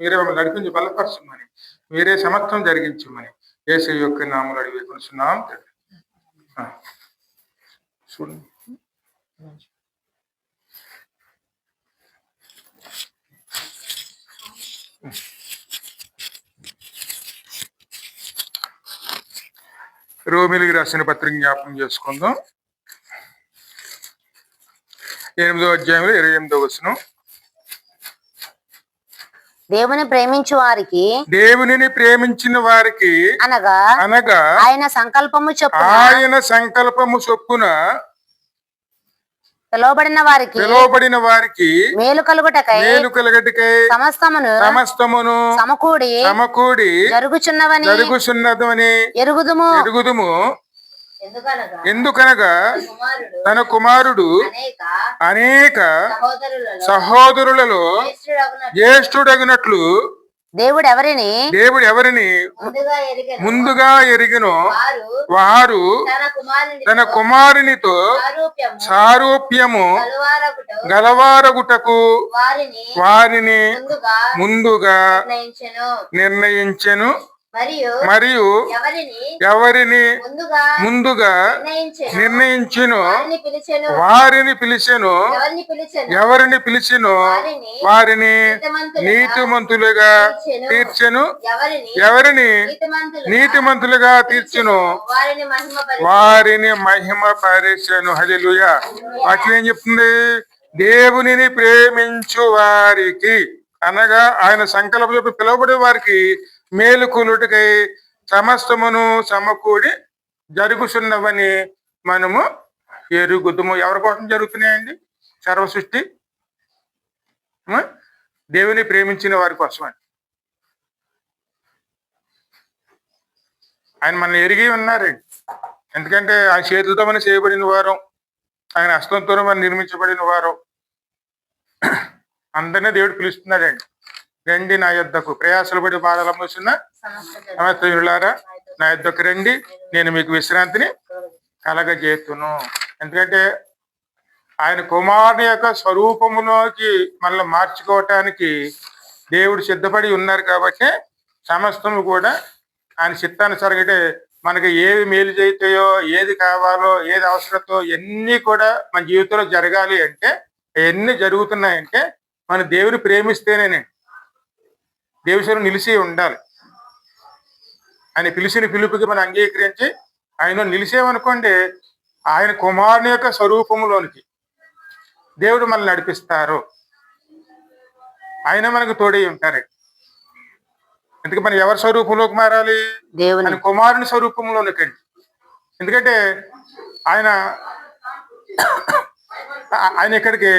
మీరే మమ్మల్ని నడిపించి బలపరచమని మీరే సమర్థం జరిగించమని యేసు యొక్క నామలు అడిగి కొనుస్తున్నాం చూడండి. రోమిలికి రాసిన పత్రిక జ్ఞాపకం చేసుకుందాం. ఎనిమిదో అధ్యాయంలో ఇరవై ఎనిమిదో వచనం. దేవుని ప్రేమించు వారికి దేవునిని ప్రేమించిన వారికి అనగా అనగా ఆయన సంకల్పము చొప్పున ఆయన సంకల్పము చొప్పున పిలువబడిన వారికి పిలువబడిన వారికి మేలు కలుగుటకై మేలు కలగటికై సమస్తమును సమస్తమును సమకూడి సమకూడి జరుగుచున్నవని జరుగుచున్నదని ఎరుగుదుము. ఎరుగుదుము. ఎందుకనగా తన కుమారుడు అనేక అనేక సహోదరులలో జ్యేష్ఠుడగినట్లు దేవుడు ఎవరిని దేవుడు ఎవరిని ముందుగా ఎరిగిన. ముందుగా ఎరిగినో. వారు తన కుమారుని తన కుమారునితో సారూప్యము గలవారగుటకు వారిని వారిని ముందుగా నిర్ణయించెను. మరియు ఎవరిని ముందుగా నిర్ణయించెను? వారిని పిలిచెను? వారిని పిలిచెను? ఎవరిని పిలిచెను? వారిని నీతిమంతులుగా తీర్చెను. ఎవరిని నీతిమంతులుగా తీర్చును? వారిని మహిమ వారిని మహిమ పరిచను హలిలుయ వాక్యం ఏం చెప్తుంది? దేవునిని ప్రేమించు వారికి అనగా ఆయన సంకల్ప చెప్పి పిలువబడే వారికి మేలుకులుటకై సమస్తమును సమకూడి జరుగుతున్నవని మనము ఎరుగుదము. ఎవరి కోసం జరుగుతున్నాయండి? సర్వ సృష్టి దేవుని ప్రేమించిన వారి కోసం అండి ఆయన మనల్ని ఎరిగి ఉన్నారండి. ఎందుకంటే ఆయన చేతులతో మనం చేయబడిన వారం ఆయన హస్తంతో మనం నిర్మించబడిన వారం. అందరినీ దేవుడు పిలుస్తున్నాడండి. రండి నా యొద్దకు. ప్రయాసలు పడి బాధలు మోసిన సమస్తలారా నా యొద్దకు రండి. నేను మీకు విశ్రాంతిని కలగజేతును. ఎందుకంటే ఆయన కుమారుని యొక్క స్వరూపములోకి మళ్ళీ మార్చుకోవటానికి దేవుడు సిద్ధపడి ఉన్నారు కాబట్టి సమస్తము కూడా ఆయన చిత్తానుసారం మనకి ఏవి మేలు చేస్తాయో ఏది కావాలో ఏది అవసరతో ఎన్ని కూడా మన జీవితంలో జరగాలి అంటే ఎన్ని జరుగుతున్నాయంటే మన దేవుని ప్రేమిస్తేనే దేవుని నిలిచి ఉండాలి. ఆయన పిలిచిన పిలుపుకి మనం అంగీకరించి ఆయన నిలిచేమనుకోండి ఆయన కుమారుని యొక్క స్వరూపములోనికి దేవుడు మనల్ని నడిపిస్తారు. ఆయన మనకు తోడై ఉంటారు. ఎందుకు మనం ఎవరి స్వరూపంలోకి మారాలి? ఆయన కుమారుని స్వరూపంలోనికి ఎందుకంటే ఆయన ఆయన ఇక్కడికి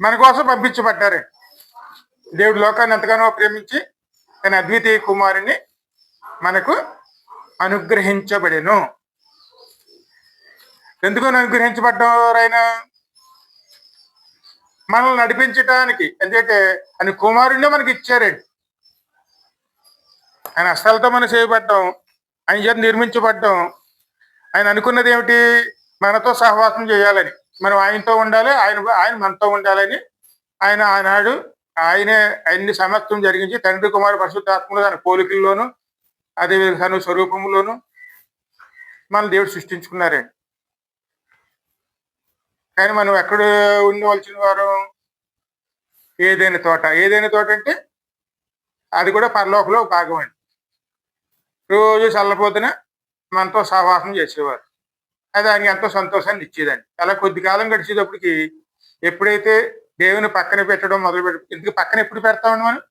మన కోసం పంపించబడ్డారు దేవుడు లోకాన్ని ఎంతగానో ప్రేమించి తన అద్వితీయ కుమారుని మనకు అనుగ్రహించబడెను. ఎందుకు అనుగ్రహించబడ్డారు ఆయన మనల్ని నడిపించటానికి. ఎందుకంటే ఆయన కుమారుణ్ణి మనకి ఇచ్చారండి ఆయన హస్తాలతో మనం చేయబడ్డాం. ఆయన చేత నిర్మించబడ్డాం. ఆయన అనుకున్నది ఏమిటి? మనతో సహవాసం చేయాలని. మనం ఆయనతో ఉండాలి ఆయన ఆయన మనతో ఉండాలని ఆయన ఆనాడు ఆయనే అన్ని సమస్తం జరిగించి తండ్రి కుమారు పరిశుద్ధాత్మలో తన పోలికల్లోను అదేవిధంగా తన స్వరూపంలోను మన దేవుడు సృష్టించుకున్నారండి కానీ మనం ఎక్కడ ఉండవలసిన వారు? ఏదైనా తోట. ఏదైనా తోట అంటే అది కూడా పరలోకలో భాగం అండి. రోజు చల్లపోతున మనతో సహవాసం చేసేవారు. అది ఆయనకి ఎంతో సంతోషాన్ని ఇచ్చేదండి. అలా కొద్ది కాలం గడిచేటప్పటికి ఎప్పుడైతే దేవుని పక్కన పెట్టడం మొదలు పెట్ట ఎందుకు పక్కన ఎప్పుడు పెడతామండి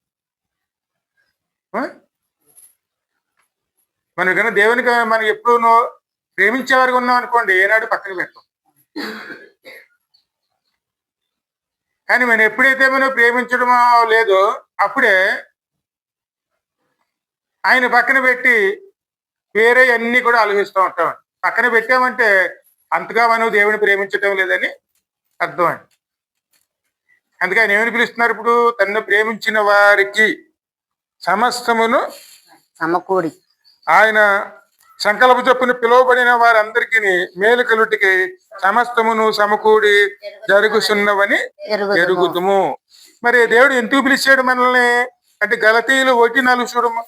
మనం? మనం కన్నా దేవునికి మనం ఎప్పుడు ప్రేమించే ప్రేమించేవారికి ఉన్నాం అనుకోండి ఏనాడు పక్కన పెట్టాం. కానీ మనం ఎప్పుడైతే మనం ప్రేమించడం లేదో అప్పుడే ఆయన పక్కన పెట్టి వేరే అన్ని కూడా ఆలోచిస్తూ ఉంటాం. పక్కన పెట్టామంటే అంతగా మనం దేవుని ప్రేమించటం లేదని అర్థం అండి. అందుకే ఆయన ఏమని పిలుస్తున్నారు ఇప్పుడు? తన్ను ప్రేమించిన వారికి సమస్తమును సమకూడి. ఆయన సంకల్ప చొప్పున పిలువబడిన వారందరికీ మేలు కలుటికి సమస్తమును సమకూడి జరుగుతున్నవని ఎరుగుదుము. మరి దేవుడు ఎందుకు పిలిచాడు మనల్ని? అంటే గలతీయులు ఒకటి నాలుగు చూడమ్మా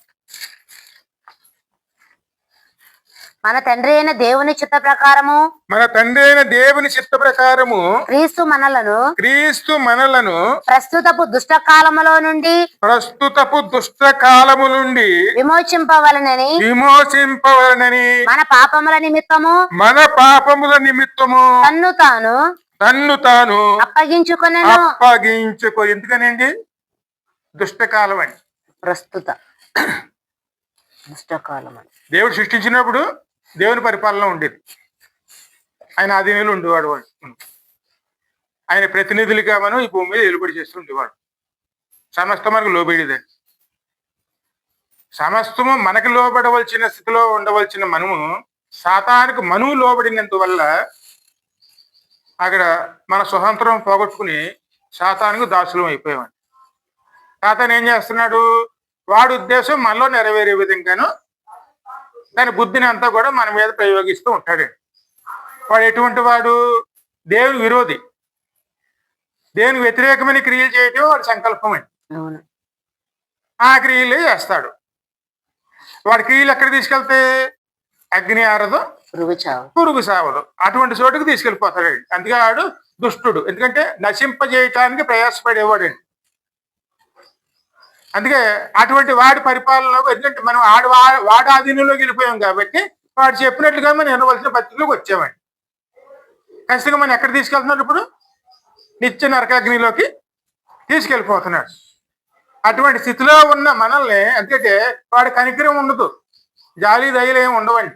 మన తండ్రి అయిన దేవుని చిత్త ప్రకారము మన తండ్రి అయిన దేవుని చిత్త ప్రకారము క్రీస్తు మనలను క్రీస్తు మనలను ప్రస్తుతపు దుష్ట కాలములో నుండి ప్రస్తుతపు దుష్ట కాలము నుండి విమోచింపవలనని విమోచింపవలనని మన పాపముల నిమిత్తము మన పాపముల నిమిత్తము తన్ను తాను తన్ను తాను అప్పగించుకొనెను. అప్పగించుకో ఎందుకనండి? దుష్టకాలం అని ప్రస్తుత దుష్టకాలం అని దేవుడు సృష్టించినప్పుడు దేవుని పరిపాలన ఉండేది. ఆయన ఆధీనంలో ఉండేవాడు ఆయన ప్రతినిధులుగా మనం ఈ భూమి మీద వెలుబడి చేస్తూ ఉండేవాడు. సమస్తం మనకు లోబడేదని సమస్తము మనకు లోబడవలసిన స్థితిలో ఉండవలసిన మనము సాతానికి మనువు లోబడినందువల్ల అక్కడ మన స్వతంత్రం పోగొట్టుకుని సాతానికి దాసులం అయిపోయామండి సాతాన్ ఏం చేస్తున్నాడు? వాడి ఉద్దేశం మనలో నెరవేరే విధంగాను దాని బుద్ధిని అంతా కూడా మన మీద ప్రయోగిస్తూ ఉంటాడు. వాడు ఎటువంటి వాడు? దేవుని విరోధి. దేవుని వ్యతిరేకమైన క్రియలు చేయటం వాడి సంకల్పం అండి. ఆ క్రియలే చేస్తాడు. వాడి క్రియలు ఎక్కడ తీసుకెళ్తే? అగ్ని ఆరదు పురుగు సావదు అటువంటి చోటుకు తీసుకెళ్ళిపోతాడు. అందుకే వాడు దుష్టుడు. ఎందుకంటే నశింపజేయటానికి ప్రయాసపడేవాడండి. అందుకే అటువంటి వాడి పరిపాలనలో ఎందుకంటే మనం ఆడు వా- వాడి ఆధీనంలోకి వెళ్ళిపోయాం కాబట్టి వాడు చెప్పినట్లుగా మనం వినవలసిన పరిస్థితిలోకి వచ్చామండి. ఖచ్చితంగా మనం ఎక్కడ తీసుకెళ్తున్నాడు ఇప్పుడు? నిత్య నరకాగ్నిలోకి తీసుకెళ్ళిపోతున్నాడు. అటువంటి స్థితిలో ఉన్న మనల్ని ఎందుకంటే వాడి కనికరం ఉండదు. జాలి దయలు ఏమి ఉండవండి.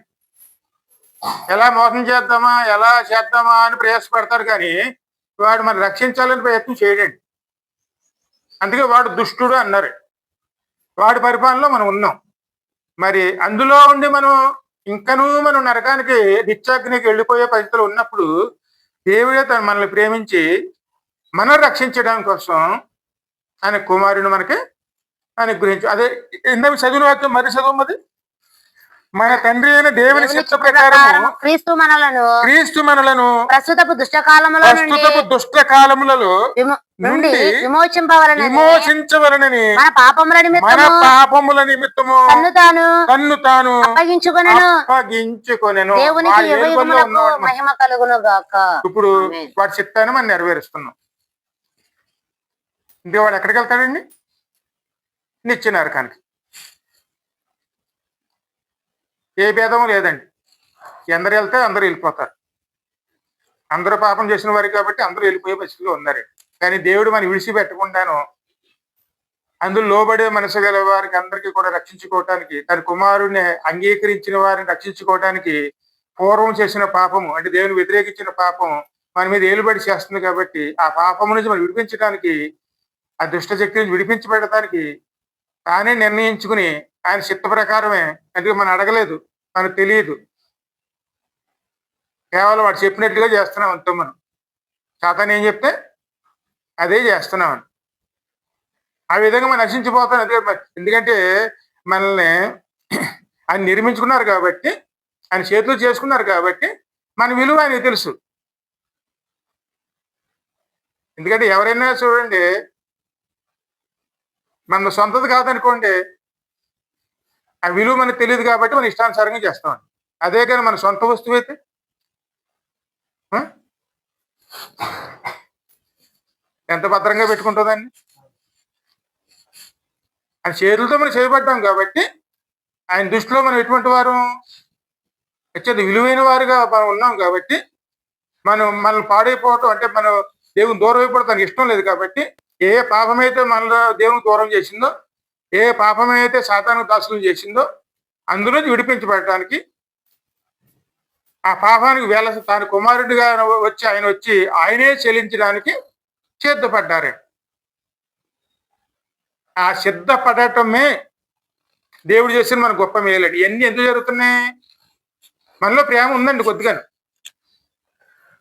ఎలా మోసం చేద్దామా ఎలా చేద్దామా అని ప్రయాసపడతారు కానీ వాడు మనం రక్షించాలని ప్రయత్నం చేయడండి. అందుకే వాడు దుష్టుడు అన్నారు. వాడి పరిపాలనలో మనం ఉన్నాం. మరి అందులో ఉండి మనం ఇంకనూ మనం నరకానికి నిత్యాగ్నికి వెళ్ళిపోయే పరిస్థితులు ఉన్నప్పుడు దేవుడే తను మనల్ని ప్రేమించి మనం రక్షించడం కోసం ఆయన కుమారుని మనకి అనుగ్రహించు అదే ఇందాక చదివిన వాక్యం మరి చదవమది మన తండ్రి అయిన దేవుని ప్రకారము ప్రకారము క్రీస్తు మనలను క్రీస్తు మనలను ప్రస్తుతపు దుష్ట కాలములో ప్రస్తుతపు దుష్ట కాలములలో నుండి నుండి విమోచింపవలనని. విమోచించవలనని. మన పాపముల మన పాపముల నిమిత్తము. తన్ను తాను. తన్ను అప్పగించుకొనను. అప్పగించుకొనెను. దేవునికి. మహిమ కలుగును గాక ఇప్పుడు. వాడి చిత్తాన్ని మనం నెరవేరుస్తున్నాం. ఇంకా వాడు ఎక్కడికి వెళ్తాడండి? నిత్య నరకానికి ఏ భేదము లేదండి. ఎందరు వెళ్తే అందరూ వెళ్ళిపోతారు. అందరూ పాపం చేసిన వారు కాబట్టి అందరూ వెళ్ళిపోయే పరిస్థితిలో ఉన్నారు కానీ దేవుడు మనం విడిచిపెట్టకుండాను అందులో లోబడే మనసు గల వారికి అందరికీ కూడా రక్షించుకోవటానికి తన కుమారుడిని అంగీకరించిన వారిని రక్షించుకోవటానికి పూర్వం చేసిన పాపము అంటే దేవుని వ్యతిరేకించిన పాపం మన మీద ఏలుబడి చేస్తుంది కాబట్టి ఆ పాపం నుంచి మనం విడిపించడానికి ఆ దుష్ట శక్తి నుంచి విడిపించబడటానికి తానే నిర్ణయించుకుని ఆయన చిత్త ప్రకారమే అందుకే మనం అడగలేదు మనకు తెలియదు. కేవలం వాడు చెప్పినట్లుగా చేస్తున్నాం అంతా మనం. సాతాన్ ఏం చెప్తే అదే చేస్తున్నాం. అని. ఆ విధంగా మనం నశించిపోతాం అదే ఎందుకంటే మనల్ని ఆయన నిర్మించుకున్నారు కాబట్టి ఆయన చేతులు చేసుకున్నారు కాబట్టి మన విలువ ఆయనకి తెలుసు. ఎందుకంటే ఎవరైనా చూడండి మన సొంతది కాదనుకోండి ఆ విలువ మనకు తెలియదు కాబట్టి మనం ఇష్టానుసారంగా చేస్తాం. అదే కానీ మన సొంత వస్తువు అయితే ఎంత భద్రంగా పెట్టుకుంటుందండి? ఆయన చేతులతో మనం చేయబడ్డాం కాబట్టి ఆయన దృష్టిలో మనం ఎటువంటి వారు అత్యంత విలువైన వారుగా మనం ఉన్నాం కాబట్టి మనం మనల్ని పాడైపోవటం అంటే మనం దేవుని దూరం అయిపోవడం ఇష్టం లేదు కాబట్టి ఏ పాపమైతే మనలో దేవుని దూరం చేసిందో ఏ పాపమైతే సాతాను దాసులు చేసిందో అందులో విడిపించబడటానికి ఆ పాపానికి వేల తాను కుమారుడిగా వచ్చి ఆయన వచ్చి ఆయనే చెల్లించడానికి సిద్ధపడ్డారు ఆ సిద్ధపడటమే దేవుడు చేసిన మన గొప్ప మేలండి. ఇవన్నీ ఎందుకు జరుగుతున్నాయి? మనలో ప్రేమ ఉందండి కొద్దిగా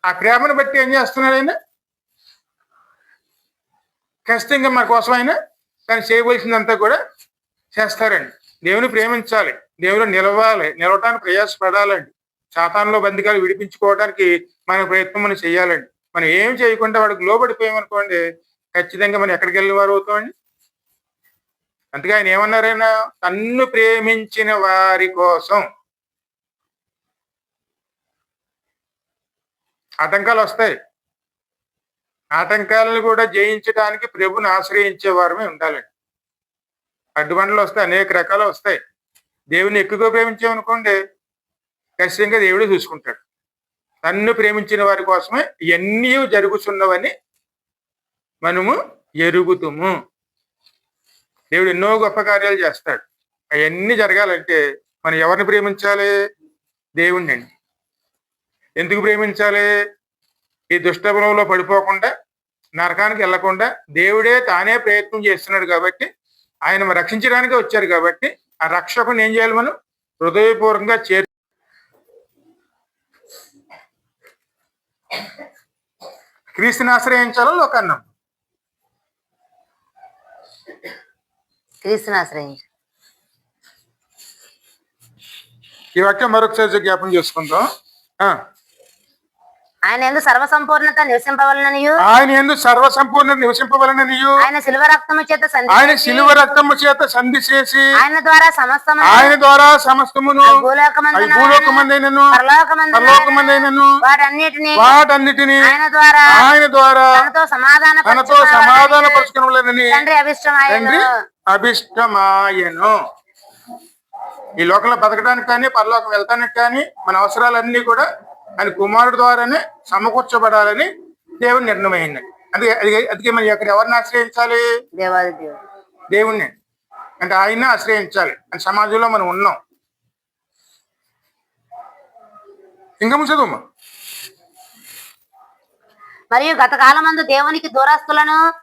ఆ ప్రేమను బట్టి ఏం చేస్తున్నాడు ఆయన? ఖచ్చితంగా మన కోసం ఆయన తను చేయవలసిందంతా కూడా చేస్తారండి. దేవుని ప్రేమించాలి. దేవుని నిలవాలి. నిలవటానికి ప్రయాసపడాలండి. శాతాన్లో బంధికాలు విడిపించుకోవడానికి మన ప్రయత్నం మనం చేయాలండి. మనం ఏం చేయకుండా వాడికి లోబడిపోయామనుకోండి ఖచ్చితంగా మనం ఎక్కడికి వెళ్ళిన వారు అవుతామండి. అందుకే ఆయన ఏమన్నారైనా తన్ను ప్రేమించిన వారి కోసం. ఆటంకాలు వస్తాయి. ఆటంకాలను కూడా జయించడానికి ప్రభుని ఆశ్రయించే వారమే ఉండాలండి. అడ్డుబండలు వస్తాయి అనేక రకాలు వస్తాయి. దేవుని ఎక్కువగా ప్రేమించామనుకోండి ఖచ్చితంగా దేవుడే చూసుకుంటాడు. తన్ను ప్రేమించిన వారి కోసమే ఇవన్నీ జరుగుతున్నవని మనము ఎరుగుతుము. దేవుడు ఎన్నో గొప్ప కార్యాలు చేస్తాడు. అవన్నీ జరగాలంటే మనం ఎవరిని ప్రేమించాలి? దేవుణ్ణి అండి. ఎందుకు ప్రేమించాలి? ఈ దుష్టబలంలో పడిపోకుండా నరకానికి వెళ్ళకుండా దేవుడే తానే ప్రయత్నం చేస్తున్నాడు కాబట్టి ఆయన రక్షించడానికి వచ్చారు కాబట్టి ఆ రక్షకుని ఏం చేయాలి మనం? హృదయపూర్వకంగా చేరు క్రీస్తుని ఆశ్రయించాలో లోకన్నం క్రీస్తుని ఆశ్రయించు. ఈ వాక్యం మరొకసారి జ్ఞాపం చేసుకుందాం. ఆ, ఆయన ఎందు సర్వసంపూర్ణత నివసింపవలననియు? ఆయన ఎందు సర్వ సంపూర్ణ నివసింపవలననియు? ఆయన శిల్వ రక్తము చేత సంధి ఆయన శిలువ రక్తము చేత సంధి చేసి ఆయన ద్వారా సమస్తము ఆయన ద్వారా సమస్తమును భూలోకమందున భూలోకమందైనను పరలోకమందైనను వాటన్నిటిని వాటన్నిటిని ఆయన ద్వారా ఆయన ద్వారా తనతో సమాధాన తనతో సమాధాన పరుచుకునలేదని తండ్రి అభిష్టమాయను. అభిష్టమాయను. ఈ లోకంలో బతకడానికి కానీ పరలోకం వెళ్తానికి కానీ మన అవసరాలన్నీ కూడా ఆయన కుమారుడు ద్వారానే సమకూర్చబడాలని దేవుని నిర్ణయమైంది అందుకే అది- అందుకే మనం ఇక్కడ ఎవరిని ఆశ్రయించాలి? దేవాది దేవుడు. దేవుణ్ణి. అంటే ఆయన్ని ఆశ్రయించాలి. అని సమాజంలో మనం ఉన్నాం. ఇంకా ముంచదమ్మా మరియు గత కాలమందు దేవునికి దూరస్తులను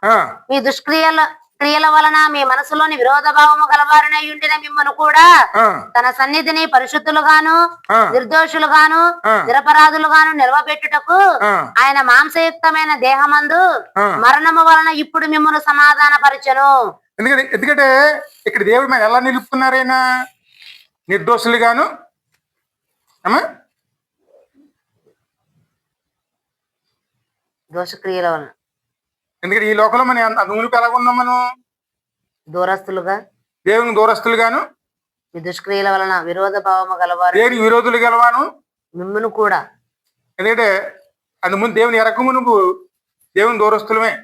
మీ దుష్క్రియల క్రియల వలన మీ మనసులోని విరోధ భావము గలవారనై ఉండిన మిమ్మల్ని కూడా తన సన్నిధిని పరిశుద్ధులుగాను. నిర్దోషులుగాను. నిరపరాధులుగాను నిలవబెట్టుటకు. ఆయన మాంసయుక్తమైన దేహమందు. మరణము వలన ఇప్పుడు మిమ్మల్ని సమాధాన పరిచను ఎందుకంటే ఎందుకంటే ఇక్కడ దేవుడు మనం ఎలా నిలుపుతున్నారైనా నిర్దోషులుగాను దోషక్రియల వలన ఎందుకంటే ఈ లోకంలో మనం నూనె ఎలా ఉన్నాం మనం? దూరస్తులుగా. దేవుని దూరస్తులుగాను? మీ దుష్క్రియల వలన విరోధ భావము గలవారు. దేవుని విరోధులు గలవాను? మిమ్మను కూడా. ఎందుకంటే అందు ముందు దేవుని ఎరకము నువ్వు దేవుని దూరస్తులమే.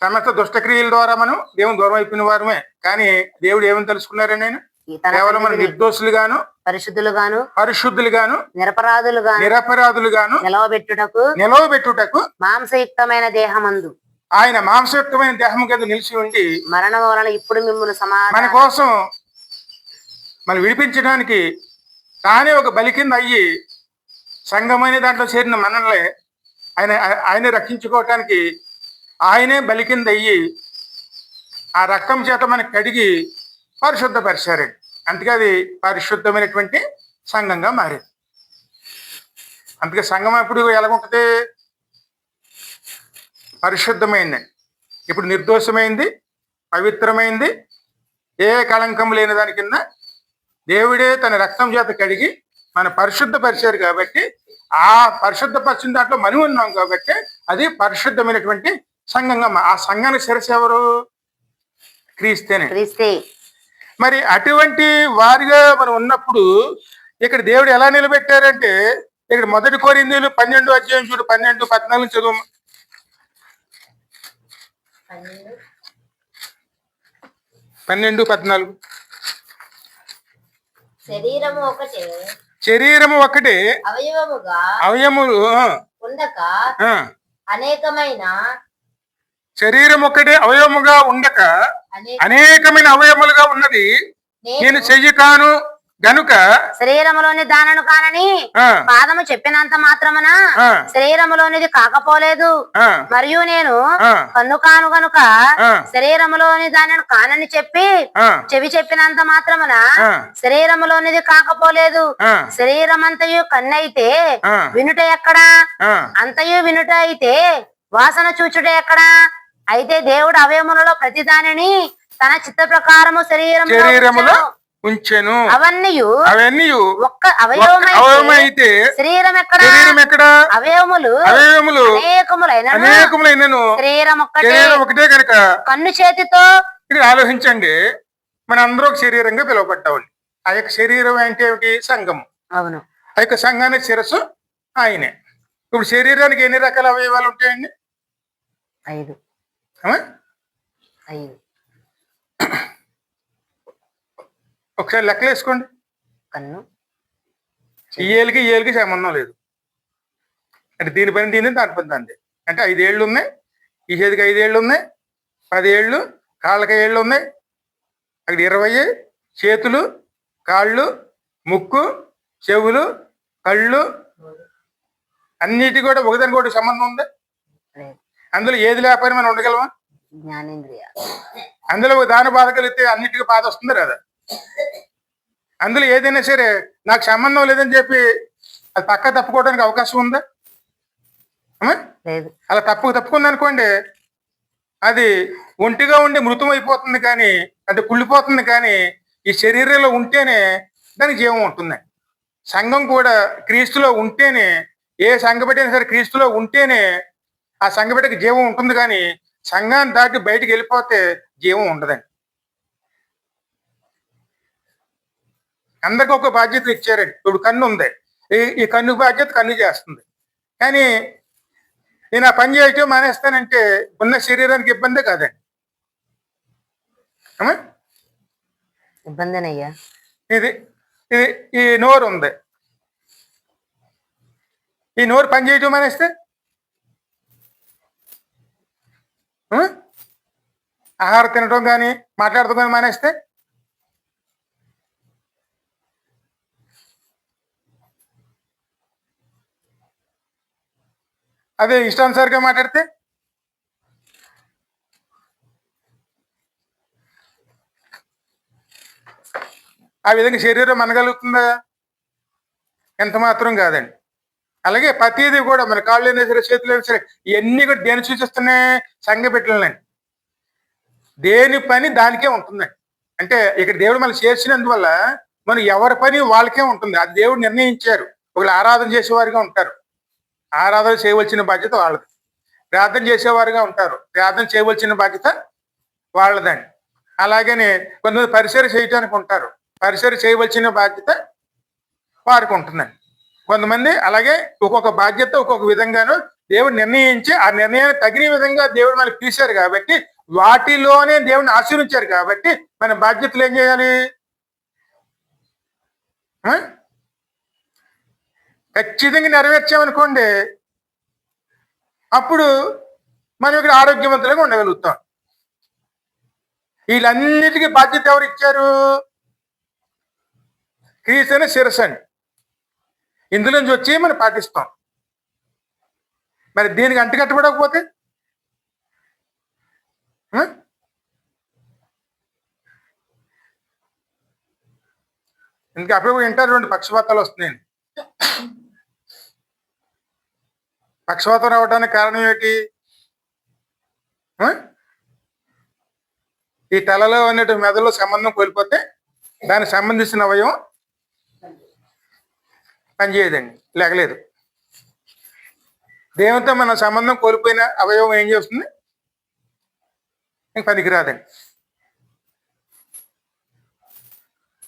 సమస్త దుష్టక్రియల ద్వారా మనం దేవుని దూరం అయిపోయిన వారమే. కానీ దేవుడు ఏమని తెలుసుకున్నారని నేను కేవలం మన నిర్దోషులుగాను పరిశుద్ధులుగాను పరిశుద్ధులుగాను నిరపరాధులుగాను నిరపరాధులుగాను నిలవబెట్టుటకు నిలవబెట్టుటకు మాంసయుక్తమైన దేహమందు. ఆయన మాంసయుక్తమైన దేహం కింద నిలిచి ఉండి మరణం వలన ఇప్పుడు మిమ్మల్ని మన సమాధాన కోసం మనం విడిపించడానికి తానే ఒక బలి కింద అయ్యి సంఘమైన దాంట్లో చేరిన మనల్ని ఆయన ఆయనే రక్షించుకోవటానికి ఆయనే బలి కింద అయ్యి ఆ రక్తం చేత మనకి కడిగి పరిశుద్ధపరిచారండి అందుకే అది పరిశుద్ధమైనటువంటి సంఘంగా మారింది. అందుకే సంఘం ఎప్పుడు ఎలాగుంటుంది? పరిశుద్ధమైందండి ఇప్పుడు నిర్దోషమైంది పవిత్రమైంది ఏ కళంకం లేని దాని కింద దేవుడే తన రక్తం చేత కడిగి మన పరిశుద్ధపరిచారు కాబట్టి ఆ పరిశుద్ధపరిచిన దాంట్లో మనం ఉన్నాం కాబట్టి అది పరిశుద్ధమైనటువంటి సంఘంగా మా- ఆ సంఘానికి శిరస్సు క్రీస్తేనే. క్రీస్తే. మరి అటువంటి వారిగా మనం ఉన్నప్పుడు ఇక్కడ దేవుడు ఎలా నిలబెట్టారంటే ఇక్కడ మొదటి కోరిందీలు పన్నెండు అధ్యాయం చూడు పన్నెండు పద్నాలుగు చదువు. పన్నెండు పద్నాలుగు. శరీరము ఒకటే శరీరము ఒకటే అవయవముగా అవయములు. అనేకమైన శరీరం ఒకటే అవయవముగా ఉండక అనే అనేకమైన అవయములుగా ఉన్నది నేను చెయ్యి కాను గనుక శరీరములోని దానను కానని పాదము చెప్పినంత మాత్రమున. శరీరములోనిది కాకపోలేదు మరియు నేను. కన్ను కాను గనుక. శరీరములోని దానిని కానని చెప్పి చెవి చెప్పినంత మాత్రమున. శరీరములోనిది కాకపోలేదు. శరీరమంతయు కన్నైతే. వినుట ఎక్కడా. అంతయు వినుట అయితే వాసన చూచుట ఎక్కడా అయితే దేవుడు అవయములలో ప్రతి దానిని తన చిత్త ప్రకారము శరీరములో ఉంచెను. అవన్నీ అవన్నీ ఒక్క అవయవమైతే శరీరం ఎక్కడ? శరీరం ఎక్కడ? అవయవములు అవయవములు అనేకములైన అనేకములైనను. శరీరం ఒక్కటే. శరీరం ఒకటే కనుక కన్ను చేతితో ఇక్కడ ఆలోచించండి. మన అందరూ ఒక శరీరంగా పిలువబడ్డామండి ఆ యొక్క శరీరం అంటే ఏమిటి? సంఘం అవును. ఆ యొక్క సంఘానికి శిరస్సు ఆయనే. ఇప్పుడు శరీరానికి ఎన్ని రకాల అవయవాలు ఉంటాయండి? ఐదు. ఒకసారి లెక్కలు వేసుకోండి. కన్ను. ఈ ఏళ్ళకి ఈ ఏళ్ళకి సంబంధం లేదు. అంటే దీని పని దీని దాని పని దాంది అంటే ఐదేళ్ళు ఉన్నాయి. ఈ చేతికి ఐదేళ్ళు ఉన్నాయి. పది ఏళ్ళు కాళ్ళకి ఏళ్ళు ఉన్నాయి. అక్కడ ఇరవై చేతులు కాళ్ళు ముక్కు చెవులు కళ్ళు. అన్నిటి కూడా ఒకదానికి ఒకటి సంబంధం ఉంది? అందులో ఏది లేకపోయినా మనం ఉండగలమా? జ్ఞానేంద్రియ. అందులో దాని బాధ కలిగితే అన్నిటికీ బాధ వస్తుంది కదా అందులో ఏదైనా సరే నాకు సంబంధం లేదని చెప్పి అది పక్క తప్పుకోవడానికి అవకాశం ఉందా? అలా తప్పు తప్పుకుంది అనుకోండి అది ఒంటిగా ఉండి మృతం అయిపోతుంది కానీ అంటే కుళ్ళిపోతుంది కానీ ఈ శరీరంలో ఉంటేనే దానికి జీవం ఉంటుంది. సంఘం కూడా క్రీస్తులో ఉంటేనే ఏ సంఘబిడ్డ సరే క్రీస్తులో ఉంటేనే ఆ సంఘబిడ్డకి జీవం ఉంటుంది కానీ సంఘాన్ని దాటి బయటికి వెళ్ళిపోతే జీవం ఉండదండి. అందరికి ఒక బాధ్యత ఇచ్చారండి. ఇప్పుడు కన్ను ఉంది. ఈ ఈ కన్ను బాధ్యత కన్ను చేస్తుంది. కానీ నేను ఆ పని చేయటం మానేస్తానంటే ఉన్న శరీరానికి ఇబ్బందే కాదండి? ఇబ్బందినయ్యా. ఇది ఇది ఈ నోరు ఉంది. ఈ నోరు పని చేయటం మానేస్తే ఆహారం తినటం కానీ మాట్లాడటం కానీ మానేస్తే? అదే ఇష్టానుసారిగా మాట్లాడితే? ఆ విధంగా శరీరం మనగలుగుతుందా? ఎంత మాత్రం కాదండి. అలాగే ప్రతిదీ కూడా మన కాళ్ళు అయినా సరే చేతులు అయినా సరే ఇవన్నీ కూడా దేని సూచిస్తున్నాయి? సంఘ పెట్టలేండి దేని పని దానికే ఉంటుందండి. అంటే ఇక్కడ దేవుడు మనం చేర్చినందువల్ల మనం ఎవరి పని వాళ్ళకే ఉంటుంది. అది దేవుడు నిర్ణయించారు. ఒకళ్ళు ఆరాధన చేసేవారుగా ఉంటారు. ఆరాధన చేయవలసిన బాధ్యత వాళ్ళది. ప్రార్థన చేసేవారుగా ఉంటారు. ప్రార్థన చేయవలసిన బాధ్యత వాళ్ళదండి. అలాగనే కొంతమంది పరిసర చేయటానికి ఉంటారు. పరిసర చేయవలసిన బాధ్యత వారికి ఉంటుందండి. కొంతమంది అలాగే ఒక్కొక్క బాధ్యత ఒక్కొక్క విధంగాను దేవుడు నిర్ణయించి ఆ నిర్ణయాన్ని తగిన విధంగా దేవుడు మనకి తీశారు కాబట్టి వాటిలోనే దేవుడిని ఆశీర్వించారు కాబట్టి మన బాధ్యతలు ఏం చేయాలి? ఆ? ఖచ్చితంగా నెరవేర్చామనుకోండి అప్పుడు మనం ఇక్కడ ఆరోగ్యవంతులుగా ఉండగలుగుతాం. వీళ్ళన్నిటికీ బాధ్యత ఎవరు ఇచ్చారు? క్రీస్తు శిరస్సు శిరసండి ఇందులో నుంచి వచ్చి మనం పాటిస్తాం. మరి దీనికి అంటుకట్టబడకపోతే? ఇంకా అప్పుడు వింటారు రెండు పక్షపాతాలు వస్తున్నాయి. పక్షపాతం రావడానికి కారణం ఏంటి ఈ తలలో ఉన్నట్టు మెదడులో సంబంధం కోల్పోతే దానికి సంబంధించిన అవయవం పనిచేయదండి లేకలేదు. దేవునితో మన సంబంధం కోల్పోయిన అవయవం ఏం చేస్తుంది? ఇంక పనికిరాదండి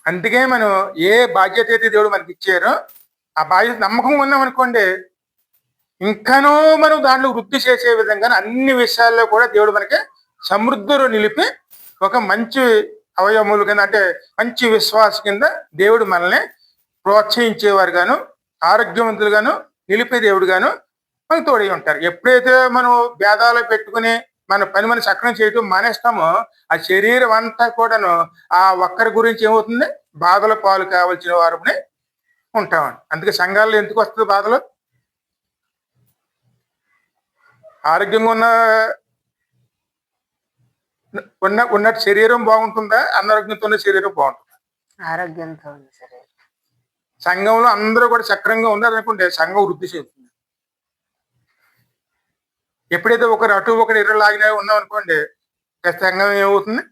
అందుకే మనం ఏ బాధ్యత అయితే దేవుడు మనకి ఇచ్చారో ఆ బాధ్యత నమ్మకం ఉన్నాం అనుకోండి మనం దాంట్లో వృద్ధి చేసే విధంగా అన్ని విషయాల్లో కూడా దేవుడు మనకి సమృద్ధిలో నిలిపి ఒక మంచి అవయవములు కింద అంటే మంచి విశ్వాస కింద దేవుడు మనల్ని ప్రోత్సహించేవారు గాను ఆరోగ్యవంతులుగాను నిలిపే దేవుడు గాను మనకు తోడై ఉంటారు. ఎప్పుడైతే మనం భేదాలు పెట్టుకుని మన పని మనం సక్రం చేయటం మానేస్తామో ఆ శరీరం అంతా కూడాను ఆ ఒక్కరి గురించి ఏమవుతుంది? బాధల పాలు కావాల్సిన వారునే ఉంటామని అందుకే సంఘాల్లో ఎందుకు వస్తుంది బాధలు? ఆరోగ్యంగా ఉన్న ఉన్న ఉన్న శరీరం బాగుంటుందా? అనారోగ్యంతో ఉన్న శరీరం బాగుంటుందా? ఆరోగ్యంతో ఉంది సంఘంలో అందరూ కూడా సక్రంగా ఉన్నారనుకుంటే సంఘం వృద్ధి చెందుతుంది ఎప్పుడైతే ఒకరు అటు ఒకరు ఇరు లాగిన ఉన్నాం అనుకోండి సంఘం ఏమవుతుంది?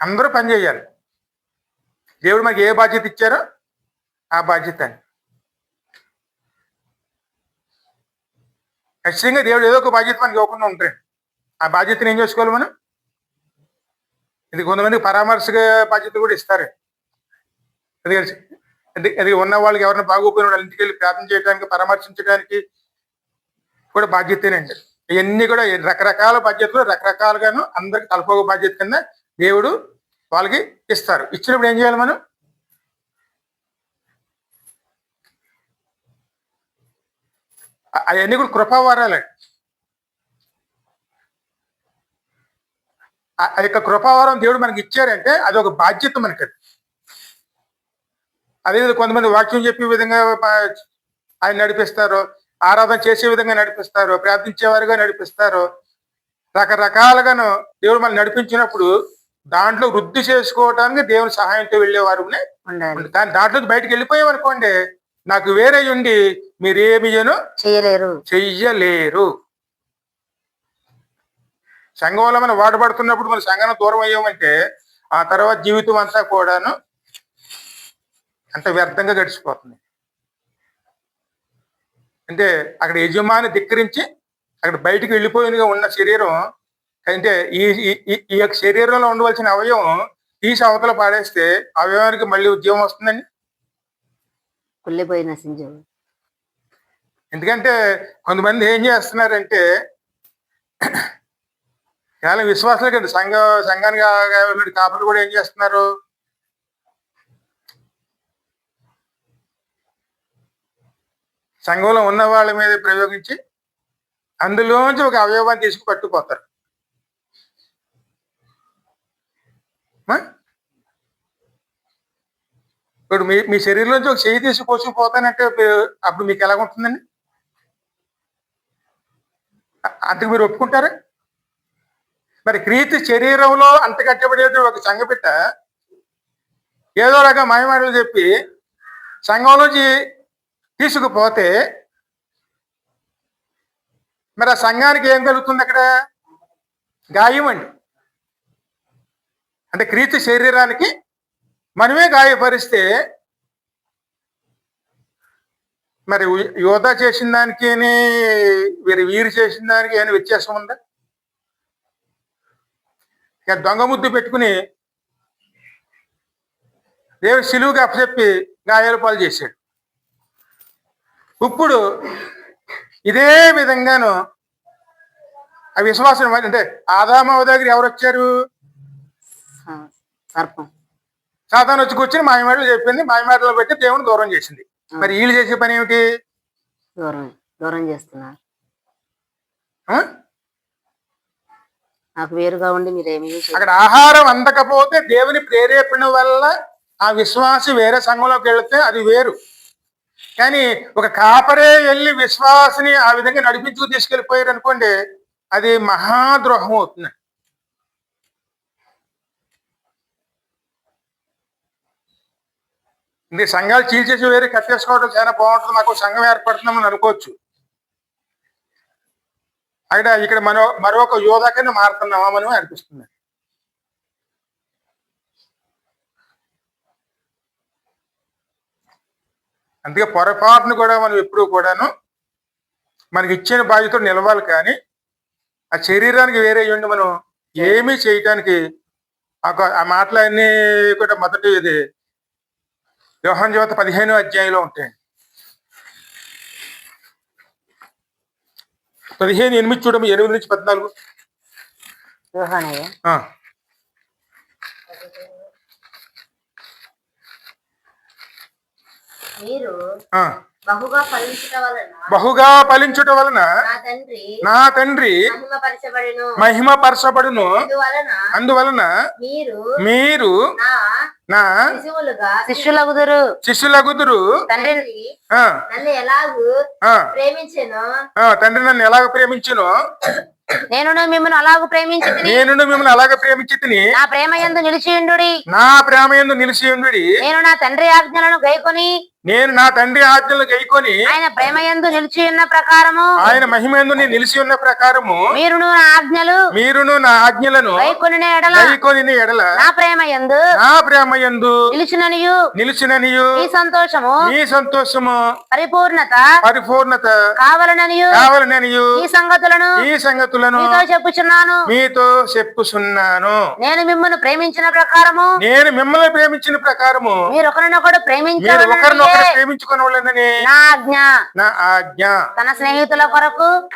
అందరూ పని చేయాలి. దేవుడు మనకి ఏ బాధ్యత ఇచ్చారో ఆ బాధ్యత అని ఖచ్చితంగా దేవుడు ఏదో ఒక బాధ్యత మనకి ఇవ్వకుండా ఉంటాయి ఆ బాధ్యతను ఏం చేసుకోవాలి మనం? ఇది కొంతమంది పరామర్శక బాధ్యత కూడా ఇస్తారు. అది కలిసి అది ఉన్న వాళ్ళకి ఎవరైనా బాగోపోయిన వాళ్ళ ఇంటికి వెళ్ళి ప్రార్థన చేయడానికి పరామర్శించడానికి కూడా బాధ్యతేనండి. ఇవన్నీ కూడా రకరకాల బాధ్యతలు రకరకాలుగాను అందరికి తలపోక బాధ్యత కింద దేవుడు వాళ్ళకి ఇస్తారు. ఇచ్చినప్పుడు ఏం చేయాలి మనం? అవన్నీ కూడా కృపావరాలే. ఆ- యొక్క కృపావరం దేవుడు మనకి ఇచ్చారంటే అది ఒక బాధ్యత మనకి అది అదే కొంతమంది వాక్యం చెప్పే విధంగా ఆయన నడిపిస్తారు ఆరాధన చేసే విధంగా నడిపిస్తారు ప్రార్థించేవారుగా నడిపిస్తారు. రకరకాలుగాను దేవుడు మనం నడిపించినప్పుడు దాంట్లో వృద్ధి చేసుకోవడానికి దేవుని సహాయంతో వెళ్ళేవారు కానీ దాంట్లో బయటకు వెళ్ళిపోయామనుకోండి నాకు వేరే ఉండి మీరేమియను చేయలేరు. చెయ్యలేరు. సంఘంలో మనం వాడబడుతున్నప్పుడు మన సంఘం దూరం అయ్యామంటే ఆ తర్వాత జీవితం అంతా కూడాను అంత వ్యర్థంగా గడిచిపోతుంది. అంటే అక్కడ యజమాని ధిక్కరించి అక్కడ బయటికి వెళ్ళిపోయినగా ఉన్న శరీరం అంటే ఈ ఈ- ఈ- ఈ యొక్క శరీరంలో ఉండవలసిన అవయవం తీసి అవతల పాడేస్తే అవయవానికి మళ్ళీ ఉద్యోగం వస్తుందండి? కుళ్ళిపోయిన ఎందుకంటే కొంతమంది ఏం చేస్తున్నారంటే కేవలం విశ్వాసాలు కదా సంఘ సంఘానికి కాపులు కూడా ఏం చేస్తున్నారు? సంఘంలో ఉన్న వాళ్ళ మీద ప్రయోగించి అందులోంచి ఒక అవయవాన్ని తీసుకు పట్టుకుపోతారు. ఇప్పుడు మీ మీ శరీరంలోంచి ఒక చెయ్యి తీసి కోసుకుపోతానంటే అప్పుడు మీకు ఎలా ఉంటుందండి? అందుకు మీరు ఒప్పుకుంటారా? మరి క్రీస్తు శరీరంలో అంటకట్టబడేది ఒక సంఘపిట్ట ఏదో రకం మాయమాటలు చెప్పి సంఘంలోంచి తీసుకుపోతే మరి ఆ సంఘానికి ఏం కలుగుతుంది అక్కడ? గాయం అండి అంటే క్రీస్తు శరీరానికి మనమే గాయపరిస్తే మరి యోధ చేసిన దానికి వీరి వీరు చేసిన దానికి ఏమైనా వ్యత్యాసం ఉందా? ఇక దొంగ ముద్దు పెట్టుకుని దేవుడు సిలువుగా అప్పచెప్పి గాయాల పాలు చేశాడు. ఇప్పుడు ఇదే విధంగాను ఆ విశ్వాసం అంటే ఆదామావ దగ్గర ఎవరు వచ్చారు? స- సర్పం. సాతాను వచ్చి కూర్చొని మాయమాటలు చెప్పింది మాయమాటలు పెట్టి దేవుని దూరం చేసింది. మరి వీళ్ళు చేసే పని ఏమిటి? దూరం దూరం చేస్తున్నారు? నాకు వేరుగా ఉండి మీరేమీ. అక్కడ ఆహారం అందకపోతే దేవుని ప్రేరేపణ వల్ల ఆ విశ్వాసి వేరే సంఘంలోకి వెళితే అది వేరు. కానీ ఒక కాపరే వెళ్ళి విశ్వాసని ఆ విధంగా నడిపించుకు తీసుకెళ్ళిపోయారు అనుకోండి అది మహాద్రోహం అవుతుంది. ఇది సంఘాలు చీల్చేసి వేరే కట్టేసుకోవడం చాలా బాగుంటుంది మాకు సంఘం ఏర్పడుతున్నామని అనుకోవచ్చు. అక్కడ ఇక్కడ మరో మరొక యోధా కింద మారుతున్నామా మనం అనిపిస్తుంది. అందుకే పొరపాటును కూడా మనం ఎప్పుడూ కూడాను మనకి ఇచ్చిన బాధ్యత నిలవాలి కానీ ఆ శరీరానికి వేరే ఉండి మనం ఏమీ చేయటానికి ఆ మాటలన్నీ కూడా మొదటి ఇది వ్యవహాన్ జ్యోత పదిహేను అధ్యాయంలో ఉంటాయండి పదిహేను ఎనిమిది చూడము ఎనిమిది నుంచి పద్నాలుగు యోహానయ్య ఆ, మీరు. బహుగా ఫలించట వలన బహుగా ఫలించుట వలన నా తండ్రి నా తండ్రి మహిమపరచబడిను. మహిమ పరచబడును అందువలన అందువలన మీరు మీరు నా శిష్యులగుదురు. శిష్యులగుదురు. తండ్రి ఆ, నన్ను ఎలాగూ ఆ, ప్రేమించెను? ఆ, తండ్రి నన్ను ఎలాగ ప్రేమించును? నేను మిమ్మల్ని అలాగ ప్రేమించి నేను మిమ్మల్ని అలాగ ప్రేమించి తిని నా ప్రేమ యందు నిలిచియుండుడి నా ప్రేమ ఎందు నిలిచి ఉండి నేను నా తండ్రి ఆజ్ఞలను గైకొని నేను నా తండ్రి ఆజ్ఞలు గైకొని ఆయన ప్రేమ యందు నిలిచి ఉన్న ప్రకారము ఆయన మహిమందు నేను నిలిచి ఉన్న ప్రకారము మీరును నా ఆజ్ఞలు మీరును నా ఆజ్ఞలను గైకొని ఎడల గైకొని ఎడల నా ప్రేమ యందు నా ప్రేమయందు నిలిచిననియు నిలిచిననియు ఈ సంతోషము ఈ సంతోషము పరిపూర్ణత పరిపూర్ణత కావాలననియు కావాలననియు ఈ సంగతులను ఈ సంగతులను మీతో చెప్పుచున్నాను. మీతో చెప్పుచున్నాను. నేను మిమ్మల్ని ప్రేమించిన ప్రకారము నేను మిమ్మల్ని ప్రేమించిన ప్రకారము మీరు ఒకరినొకడు మీరు ప్రేమించుకున్న వాళ్ళని నా ఆజ్ఞ. నా ఆజ్ఞ. తన స్నేహితుల కొరకు